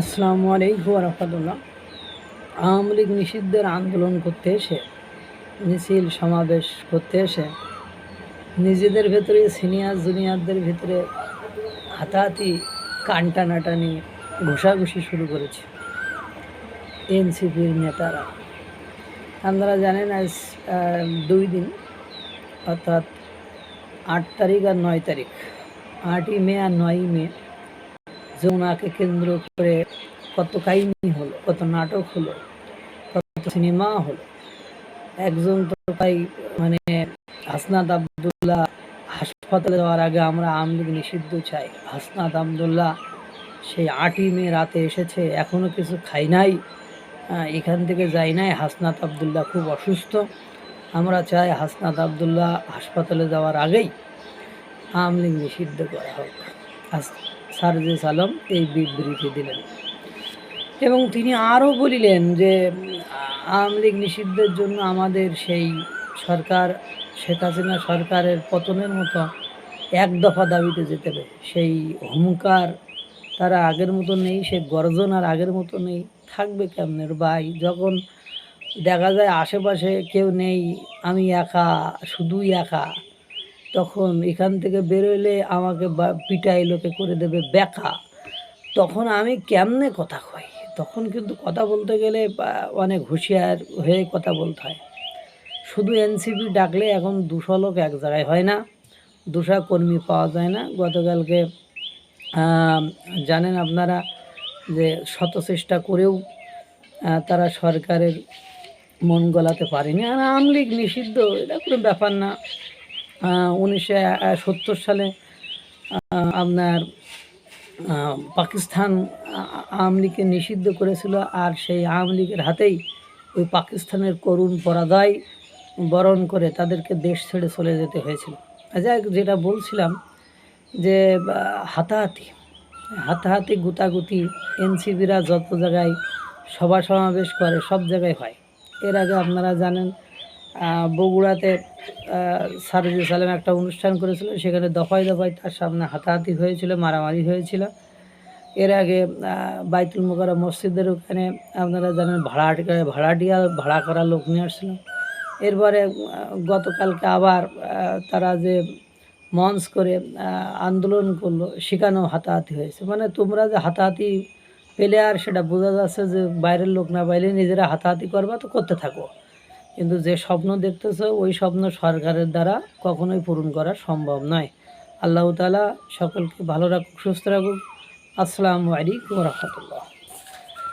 আসসালামু আলাইকুম রহমতুল্লাহ। আওয়ামী লীগ নিষিদ্ধের আন্দোলন করতে এসে, মিছিল, সমাবেশ করতে এসে, নিজেদের ভেতরে, সিনিয়র, জুনিয়রদের ভিতরে হাতাহাতি কান টানাটানি ঘষাঘষি শুরু করেছে। এনসিপির নেতারা। আপনারা জানেন আজ দুই দিন, অর্থাৎ আট তারিখ আর নয় তারিখ। আটই মে আর নয়ই মে যমুনাকে কেন্দ্র করে কত কাহিনী হলো, কত নাটক হলো, কত সিনেমা হলো। একজন তো তাই মানে হাসনাত আবদুল্লাহ হাসপাতালে যাওয়ার আগে আমরা আওয়ামী লীগ নিষিদ্ধ চাই। হাসনাত আবদুল্লাহ সেই আটই মে রাতে এসেছে, এখনও কিছু খাই নাই এখান থেকে যাই নাই। হাসনাত আবদুল্লাহ খুব অসুস্থ। আমরা চাই হাসনাত আবদুল্লাহ হাসপাতালে যাওয়ার আগেই আমলিগ নিষিদ্ধ করা হোক। সারজিস আলম এই বিবৃতি দিলেন। এবং তিনি আরও বলিলেন যে, আওয়ামী লীগ নিষিদ্ধের জন্য আমাদের সেই সরকার, শেখ হাসিনা সরকারের পতনের মতো এক দফা দাবিতে যেতে হবে। সেই হুঙ্কার তারা আগের মতো নেই সে গর্জন আর আগের মতো নেই। থাকবে কেমনের ভাই, যখন দেখা যায় আশেপাশে কেউ নেই, আমি একা, শুধুই একা। তখন এখান থেকে বেরোলে আমাকে পিটাই লোকে করে দেবে ব্যাকা তখন আমি কেমনে কথা কই? তখন কিন্তু কথা বলতে গেলে অনেক হুঁশিয়ার হয়ে কথা বলতে হয়। শুধু এনসিপি ডাকলে এখন দুশো লোক এক জায়গায় হয় না, দুশো কর্মী পাওয়া যায় না। গতকালকে জানেন আপনারা যে শত চেষ্টা করেও তারা সরকারের মন গলাতে পারেনি। আর আওয়ামী লীগ নিষিদ্ধ, এটা কোনো ব্যাপার না। উনিশশো সত্তর সালে আপনার পাকিস্তান আওয়ামী লীগকে নিষিদ্ধ করেছিল আর সেই আওয়ামী লীগের হাতেই ওই পাকিস্তানের করুণ পরাজয় বরণ করে তাদেরকে দেশ ছেড়ে চলে যেতে হয়েছিল। যাই যেটা বলছিলাম যে হাতাহাতি হাতাহাতি গুতাগুতি এনসিবিরা যত জায়গায় সভা সমাবেশ করে, সব জায়গায় হয়। এর আগে আপনারা জানেন বগুড়াতে সারজি সালাম একটা অনুষ্ঠান করেছিল, সেখানে দফায় দফায় তার সামনে হাতাহাতি হয়েছিল, মারামারি হয়েছিল। এর আগে বাইতুল মোকারা মসজিদের ওখানে আপনারা জানেন ভাড়াটিয়া ভাড়াটিয়া ভাড়া করা লোক নিয়ে আসছিল। এরপরে গতকালকে আবার তারা যে মঞ্চ করে আন্দোলন করল, সেখানেও হাতাহাতি হয়েছে। মানে তোমরা যে হাতাহাতি পেলে আর সেটা বোঝা যাচ্ছে যে বাইরের লোক না পাইলে নিজেরা হাতাহাতি করবা, তো করতে থাকো। কিন্তু যে স্বপ্ন দেখতেছ, ওই স্বপ্ন সরকারের দ্বারা কখনোই পূরণ করা সম্ভব নয়। আল্লাহ তালা সকলকে ভালো রাখুক, সুস্থ রাখুক। আসসালামু আলাইকুম রহমতুল্লাহ।